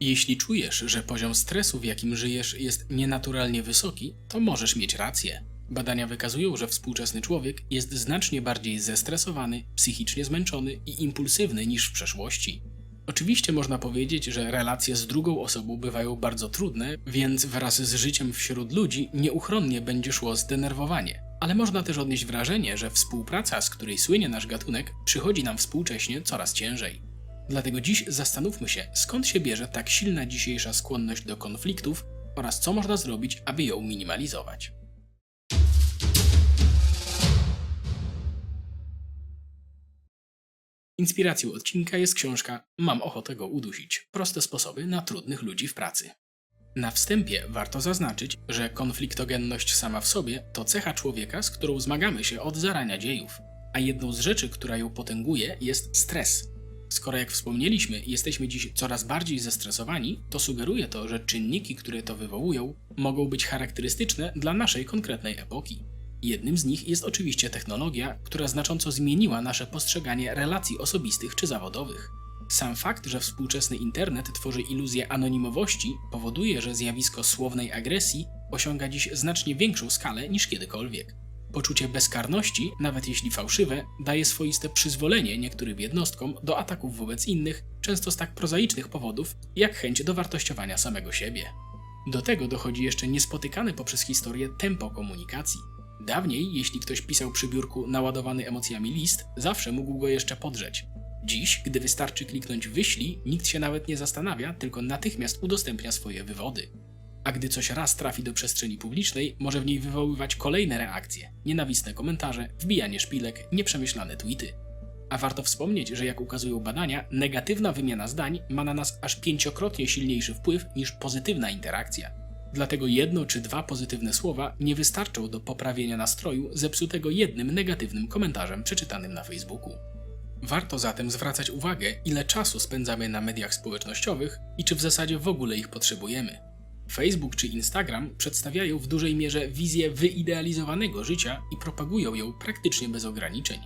Jeśli czujesz, że poziom stresu, w jakim żyjesz, jest nienaturalnie wysoki, to możesz mieć rację. Badania wykazują, że współczesny człowiek jest znacznie bardziej zestresowany, psychicznie zmęczony i impulsywny niż w przeszłości. Oczywiście można powiedzieć, że relacje z drugą osobą bywają bardzo trudne, więc wraz z życiem wśród ludzi nieuchronnie będzie szło zdenerwowanie. Ale można też odnieść wrażenie, że współpraca, z której słynie nasz gatunek, przychodzi nam współcześnie coraz ciężej. Dlatego dziś zastanówmy się, skąd się bierze tak silna dzisiejsza skłonność do konfliktów oraz co można zrobić, aby ją minimalizować. Inspiracją odcinka jest książka Mam ochotę go udusić. Proste sposoby na trudnych ludzi w pracy. Na wstępie warto zaznaczyć, że konfliktogenność sama w sobie to cecha człowieka, z którą zmagamy się od zarania dziejów, a jedną z rzeczy, która ją potęguje, jest stres. Skoro, jak wspomnieliśmy, jesteśmy dziś coraz bardziej zestresowani, to sugeruje to, że czynniki, które to wywołują, mogą być charakterystyczne dla naszej konkretnej epoki. Jednym z nich jest oczywiście technologia, która znacząco zmieniła nasze postrzeganie relacji osobistych czy zawodowych. Sam fakt, że współczesny internet tworzy iluzję anonimowości, powoduje, że zjawisko słownej agresji osiąga dziś znacznie większą skalę niż kiedykolwiek. Poczucie bezkarności, nawet jeśli fałszywe, daje swoiste przyzwolenie niektórym jednostkom do ataków wobec innych, często z tak prozaicznych powodów, jak chęć dowartościowania samego siebie. Do tego dochodzi jeszcze niespotykane poprzez historię tempo komunikacji. Dawniej, jeśli ktoś pisał przy biurku naładowany emocjami list, zawsze mógł go jeszcze podrzeć. Dziś, gdy wystarczy kliknąć wyślij, nikt się nawet nie zastanawia, tylko natychmiast udostępnia swoje wywody. A gdy coś raz trafi do przestrzeni publicznej, może w niej wywoływać kolejne reakcje, nienawistne komentarze, wbijanie szpilek, nieprzemyślane tweety. A warto wspomnieć, że jak ukazują badania, negatywna wymiana zdań ma na nas aż pięciokrotnie silniejszy wpływ niż pozytywna interakcja. Dlatego jedno czy dwa pozytywne słowa nie wystarczą do poprawienia nastroju zepsutego jednym negatywnym komentarzem przeczytanym na Facebooku. Warto zatem zwracać uwagę, ile czasu spędzamy na mediach społecznościowych i czy w zasadzie w ogóle ich potrzebujemy. Facebook czy Instagram przedstawiają w dużej mierze wizję wyidealizowanego życia i propagują ją praktycznie bez ograniczeń,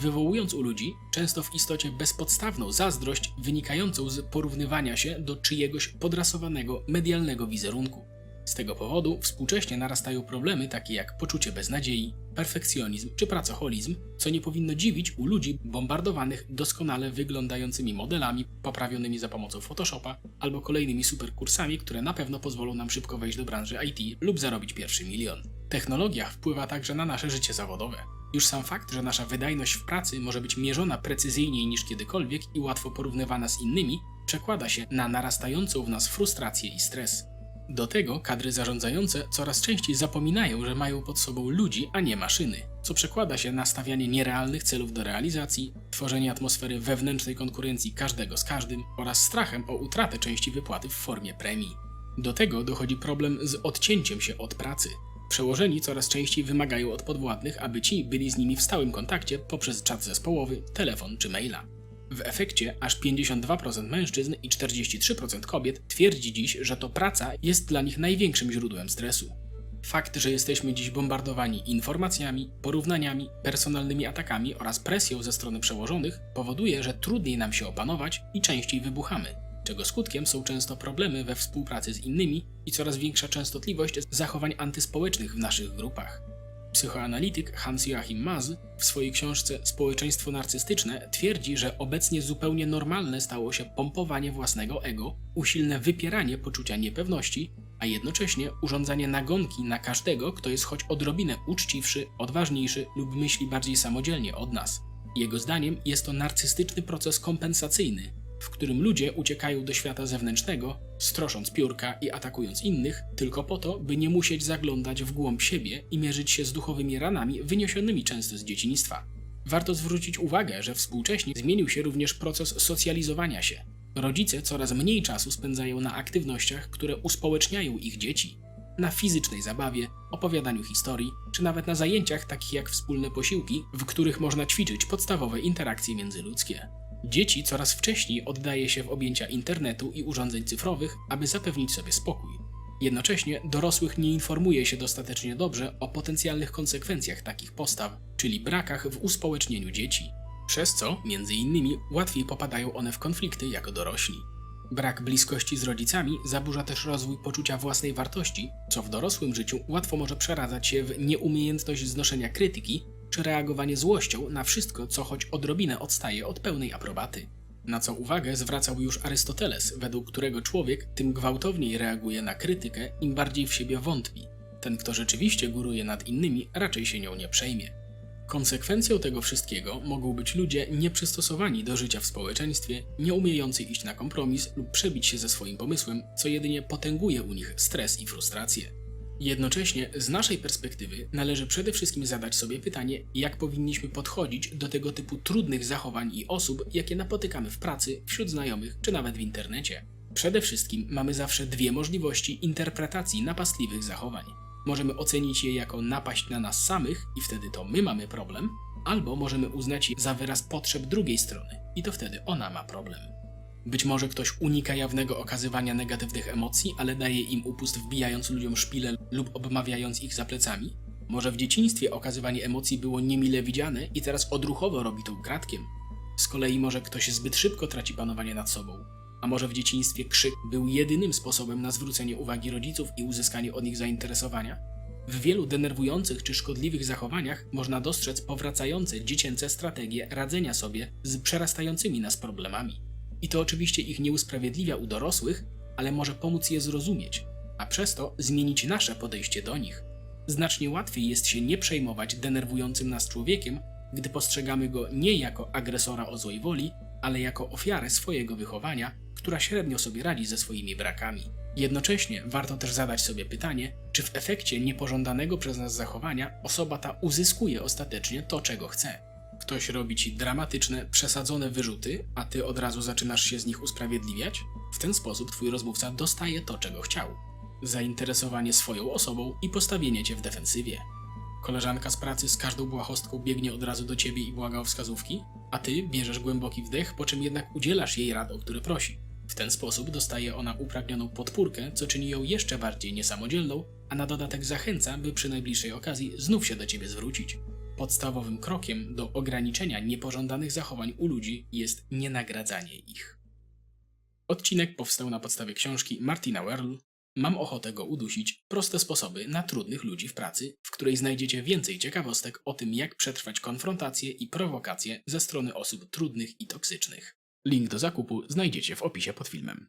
wywołując u ludzi często w istocie bezpodstawną zazdrość wynikającą z porównywania się do czyjegoś podrasowanego medialnego wizerunku. Z tego powodu współcześnie narastają problemy takie jak poczucie beznadziei, perfekcjonizm czy pracoholizm, co nie powinno dziwić u ludzi bombardowanych doskonale wyglądającymi modelami poprawionymi za pomocą Photoshopa albo kolejnymi superkursami, które na pewno pozwolą nam szybko wejść do branży IT lub zarobić pierwszy milion. Technologia wpływa także na nasze życie zawodowe. Już sam fakt, że nasza wydajność w pracy może być mierzona precyzyjniej niż kiedykolwiek i łatwo porównywana z innymi, przekłada się na narastającą w nas frustrację i stres. Do tego kadry zarządzające coraz częściej zapominają, że mają pod sobą ludzi, a nie maszyny, co przekłada się na stawianie nierealnych celów do realizacji, tworzenie atmosfery wewnętrznej konkurencji każdego z każdym oraz strachem o utratę części wypłaty w formie premii. Do tego dochodzi problem z odcięciem się od pracy. Przełożeni coraz częściej wymagają od podwładnych, aby ci byli z nimi w stałym kontakcie poprzez czat zespołowy, telefon czy maila. W efekcie aż 52% mężczyzn i 43% kobiet twierdzi dziś, że to praca jest dla nich największym źródłem stresu. Fakt, że jesteśmy dziś bombardowani informacjami, porównaniami, personalnymi atakami oraz presją ze strony przełożonych powoduje, że trudniej nam się opanować i częściej wybuchamy, czego skutkiem są często problemy we współpracy z innymi i coraz większa częstotliwość zachowań antyspołecznych w naszych grupach. Psychoanalityk Hans-Joachim Maz w swojej książce Społeczeństwo narcystyczne twierdzi, że obecnie zupełnie normalne stało się pompowanie własnego ego, usilne wypieranie poczucia niepewności, a jednocześnie urządzanie nagonki na każdego, kto jest choć odrobinę uczciwszy, odważniejszy lub myśli bardziej samodzielnie od nas. Jego zdaniem jest to narcystyczny proces kompensacyjny, w którym ludzie uciekają do świata zewnętrznego, strosząc piórka i atakując innych, tylko po to, by nie musieć zaglądać w głąb siebie i mierzyć się z duchowymi ranami wyniesionymi często z dzieciństwa. Warto zwrócić uwagę, że współcześnie zmienił się również proces socjalizowania się. Rodzice coraz mniej czasu spędzają na aktywnościach, które uspołeczniają ich dzieci. Na fizycznej zabawie, opowiadaniu historii, czy nawet na zajęciach takich jak wspólne posiłki, w których można ćwiczyć podstawowe interakcje międzyludzkie. Dzieci coraz wcześniej oddaje się w objęcia internetu i urządzeń cyfrowych, aby zapewnić sobie spokój. Jednocześnie dorosłych nie informuje się dostatecznie dobrze o potencjalnych konsekwencjach takich postaw, czyli brakach w uspołecznieniu dzieci, przez co, między innymi, łatwiej popadają one w konflikty jako dorośli. Brak bliskości z rodzicami zaburza też rozwój poczucia własnej wartości, co w dorosłym życiu łatwo może przeradzać się w nieumiejętność znoszenia krytyki czy reagowanie złością na wszystko, co choć odrobinę odstaje od pełnej aprobaty. Na co uwagę zwracał już Arystoteles, według którego człowiek tym gwałtowniej reaguje na krytykę, im bardziej w siebie wątpi. Ten, kto rzeczywiście góruje nad innymi, raczej się nią nie przejmie. Konsekwencją tego wszystkiego mogą być ludzie nieprzystosowani do życia w społeczeństwie, nie umiejący iść na kompromis lub przebić się ze swoim pomysłem, co jedynie potęguje u nich stres i frustrację. Jednocześnie, z naszej perspektywy, należy przede wszystkim zadać sobie pytanie, jak powinniśmy podchodzić do tego typu trudnych zachowań i osób, jakie napotykamy w pracy, wśród znajomych czy nawet w internecie. Przede wszystkim mamy zawsze dwie możliwości interpretacji napastliwych zachowań. Możemy ocenić je jako napaść na nas samych i wtedy to my mamy problem, albo możemy uznać je za wyraz potrzeb drugiej strony i to wtedy ona ma problem. Być może ktoś unika jawnego okazywania negatywnych emocji, ale daje im upust wbijając ludziom szpile lub obmawiając ich za plecami? Może w dzieciństwie okazywanie emocji było niemile widziane i teraz odruchowo robi to ukradkiem? Z kolei może ktoś zbyt szybko traci panowanie nad sobą. A może w dzieciństwie krzyk był jedynym sposobem na zwrócenie uwagi rodziców i uzyskanie od nich zainteresowania? W wielu denerwujących czy szkodliwych zachowaniach można dostrzec powracające dziecięce strategie radzenia sobie z przerastającymi nas problemami. I to oczywiście ich nie usprawiedliwia u dorosłych, ale może pomóc je zrozumieć, a przez to zmienić nasze podejście do nich. Znacznie łatwiej jest się nie przejmować denerwującym nas człowiekiem, gdy postrzegamy go nie jako agresora o złej woli, ale jako ofiarę swojego wychowania, która średnio sobie radzi ze swoimi brakami. Jednocześnie warto też zadać sobie pytanie, czy w efekcie niepożądanego przez nas zachowania osoba ta uzyskuje ostatecznie to, czego chce. Ktoś robi ci dramatyczne, przesadzone wyrzuty, a ty od razu zaczynasz się z nich usprawiedliwiać? W ten sposób twój rozmówca dostaje to, czego chciał. Zainteresowanie swoją osobą i postawienie cię w defensywie. Koleżanka z pracy z każdą błahostką biegnie od razu do ciebie i błaga o wskazówki, a ty bierzesz głęboki wdech, po czym jednak udzielasz jej rad, o które prosi. W ten sposób dostaje ona upragnioną podpórkę, co czyni ją jeszcze bardziej niesamodzielną, a na dodatek zachęca, by przy najbliższej okazji znów się do ciebie zwrócić. Podstawowym krokiem do ograniczenia niepożądanych zachowań u ludzi jest nienagradzanie ich. Odcinek powstał na podstawie książki Martina Werl Mam ochotę go udusić. Proste sposoby na trudnych ludzi w pracy, w której znajdziecie więcej ciekawostek o tym, jak przetrwać konfrontacje i prowokacje ze strony osób trudnych i toksycznych. Link do zakupu znajdziecie w opisie pod filmem.